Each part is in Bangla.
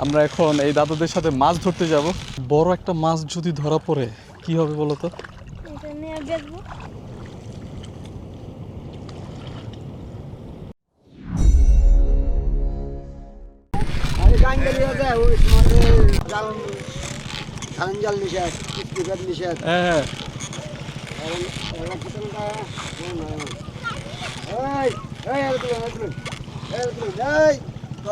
আমরা এখন এই দাদাদের সাথে মাছ ধরতে যাব বড় একটা মাছ যদি ধরা পড়ে কি হবে বলো তো হ্যাঁ হ্যাঁ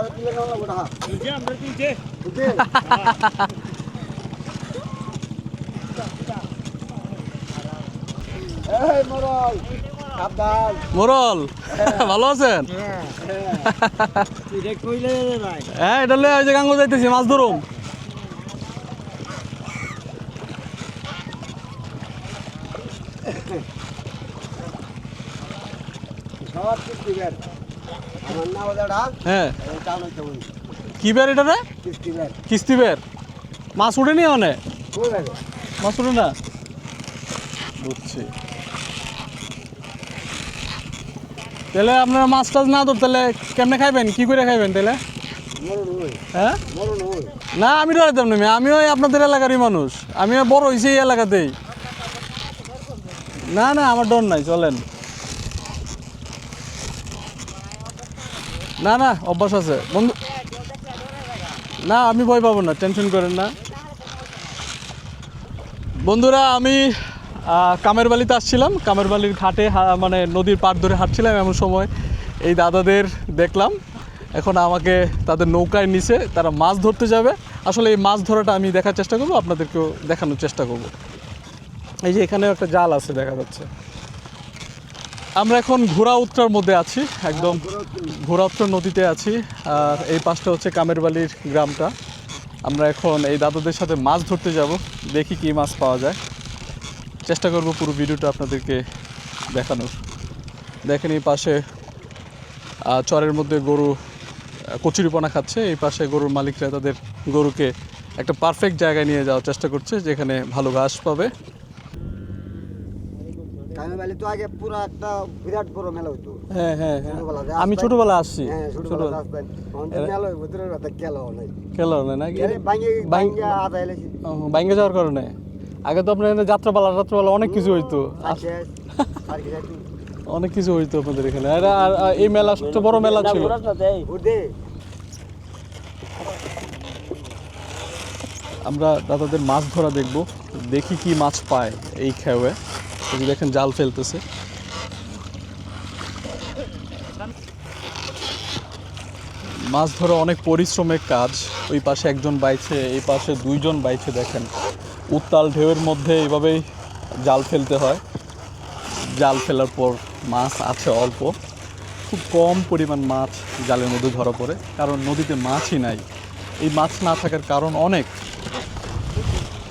মরল ভালো আছেন? হ্যাঁ। এটা ওই যে গাঙ্গো যাইতেছি মাছ ধরুম। সব ওটা হ্যাঁ। কি বের এটা রে? কিস্তি বের। মাছ উঠেনি অনে মাছ উঠে না? বুঝছি তাহলে আপনারা মাছ টাছ না ধর তাহলে কেমনে খাইবেন? কি করে খাইবেন তাহলে? হ্যাঁ? না আমি ডরাইতাম না আমিও আপনাদের এলাকারই মানুষ। আমিও বড় হয়েছি এই এলাকাতেই। না না আমার ডর নাই চলেন। না না, অভ্যাস আছে। বন্ধু না, আমি ভয় পাবো না, টেনশন করেন না। বন্ধুরা, আমি কামের বালিতে আসছিলাম। কামের বালির ঘাটে মানে নদীর পাড় ধরে হাঁটছিলাম এমন সময়। এই দাদাদের দেখলাম। এখন আমাকে তাদের নৌকায় নিচে তারা মাছ ধরতে যাবে। আসলে এই মাছ ধরাটা আমি দেখার চেষ্টা করব, আপনাদেরকেও দেখানোর চেষ্টা করব। এই যে এখানে একটা জাল আছে দেখা যাচ্ছে। আমরা এখন ঘোড়া উত্তরার মধ্যে আছি, একদম ঘোড়া উত্তর নদীতে আছি, আর এই পাশটা হচ্ছে কামেরবালির গ্রামটা। আমরা এখন এই দাদাদের সাথে মাছ ধরতে যাব, দেখি কি মাছ পাওয়া যায়। চেষ্টা করব পুরো ভিডিওটা আপনাদেরকে দেখানোর। দেখেন এই পাশে চরের মধ্যে গরু কচুরিপনা খাচ্ছে, এই পাশে গরুর মালিকরা তাদের গরুকে একটা পারফেক্ট জায়গায় নিয়ে যাওয়ার চেষ্টা করছে, যেখানে ভালো ঘাস পাবে। কামেবালি তো আগে পুরো একটা বিরাট বড় মেলা হইতো। হ্যাঁ হ্যাঁ হ্যাঁ। আমি ছোটবেলা আসছি। হ্যাঁ ছোটবেলা মেলা কথা খেলা খেলা না ভাঙ্গে ভাঙ্গে- ভাঙ্গে আদা এলেছি বাইঙ্গে যাওয়ার কারণে? আগে তো আপনার যাত্রাপালা যাত্রাপালা অনেক কিছু হইতো। অনেক কিছু হইতো আপনাদের এখানে। আর এই মেলা সবচেয়ে বড় মেলা ছিল। আমরা দাদাদের মাছ ধরা দেখব। দেখি কি মাছ পায় এই খেয়ে দেখেন জাল ফেলতেছে। মাছ ধরা অনেক পরিশ্রমের কাজ। ওই পাশে একজন বাইছে, এই পাশে দুইজন বাইছে, দেখেন। উত্তাল ঢেউয়ের মধ্যে এইভাবেই জাল ফেলতে হয়। জাল ফেলার পর মাছ আছে অল্প। খুব কম পরিমাণ মাছ জালের মধ্যে ধরা পড়ে, কারণ নদীতে মাছই নাই। এই মাছ না থাকার কারণ অনেক।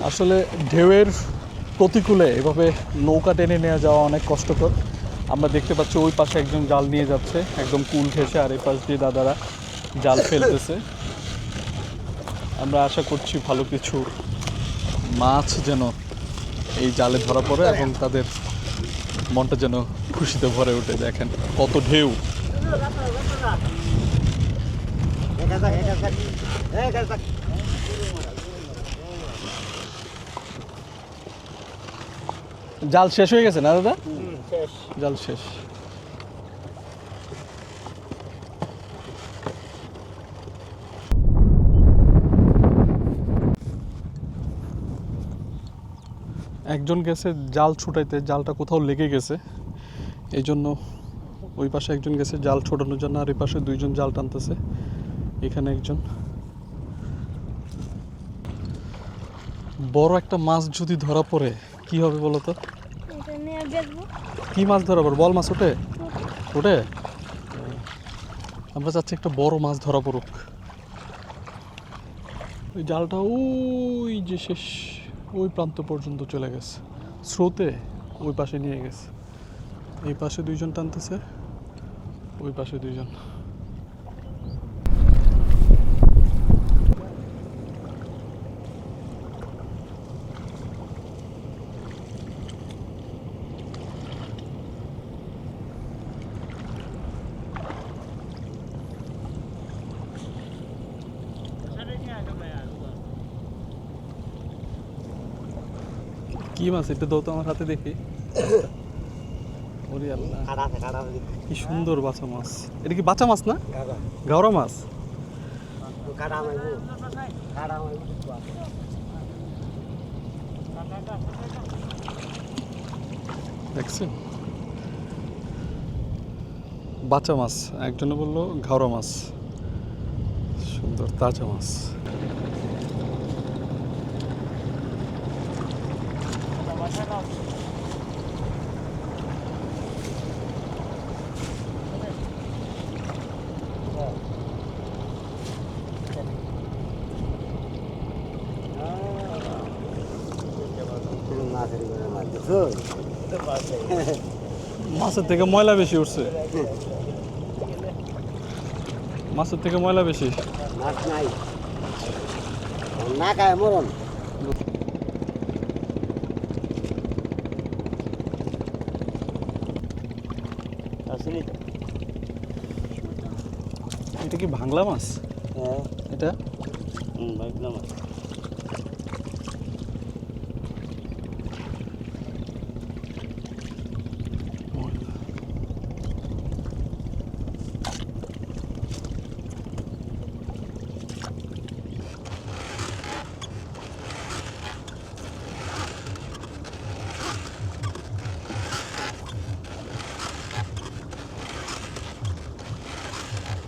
আসলে ঢেউয়ের প্রতিকূলে এভাবে নৌকা টেনে নিয়ে যাওয়া অনেক কষ্টকর। আমরা দেখতে পাচ্ছি ওই পাশে একজন জাল নিয়ে যাচ্ছে, একদম কুল ঘেসে আর এই পাশ দিয়ে দাদারা জাল ফেলতেছে। আমরা আশা করছি ভালো কিছু মাছ যেন এই জালে ধরা পড়ে এবং তাদের মনটা যেন খুশিতে ভরে ওঠে। দেখেন কত ঢেউ। জাল শেষ হয়ে গেছে না দাদা? জাল শেষ। একজন গেছে জাল ছুটাইতে জালটা কোথাও লেগে গেছে। এই জন্য ওই পাশে একজন গেছে জাল ছোটানোর জন্য আর এই পাশে দুইজন জাল টানতেছে। এখানে একজন। বড় একটা মাছ যদি ধরা পড়ে কি হবে বলো তো কি মাছ ধরা বল মাছ ওঠে? ওঠে? আমরা চাচ্ছি একটা বড় মাছ ধরা পড়ুক। ওই জালটা ওই যে শেষ, ওই প্রান্ত পর্যন্ত চলে গেছে। স্রোতে ওই পাশে নিয়ে গেছে। এই পাশে দুইজন টানতেছে, ওই পাশে দুইজন। কি মাছ? এটা দাও তো আমার হাতে দেখি। ওরে আল্লাহ। কি সুন্দর বাছা মাছ। এটা কি বাচ্চা মাছ না? গাওরা মাছ? দেখছেন? বাচ্চা মাছ। একজনে বলল ঘাওড়া মাছ। সুন্দর তাজা মাছ। মাছের থেকে ময়লা বেশি উঠছে। মাছের থেকে ময়লা বেশি। মাছ নাই। না খায় মরণ। আসলে এটা কি ভাংলা মাছ? হ্যাঁ। এটা? হুম ভাবলাম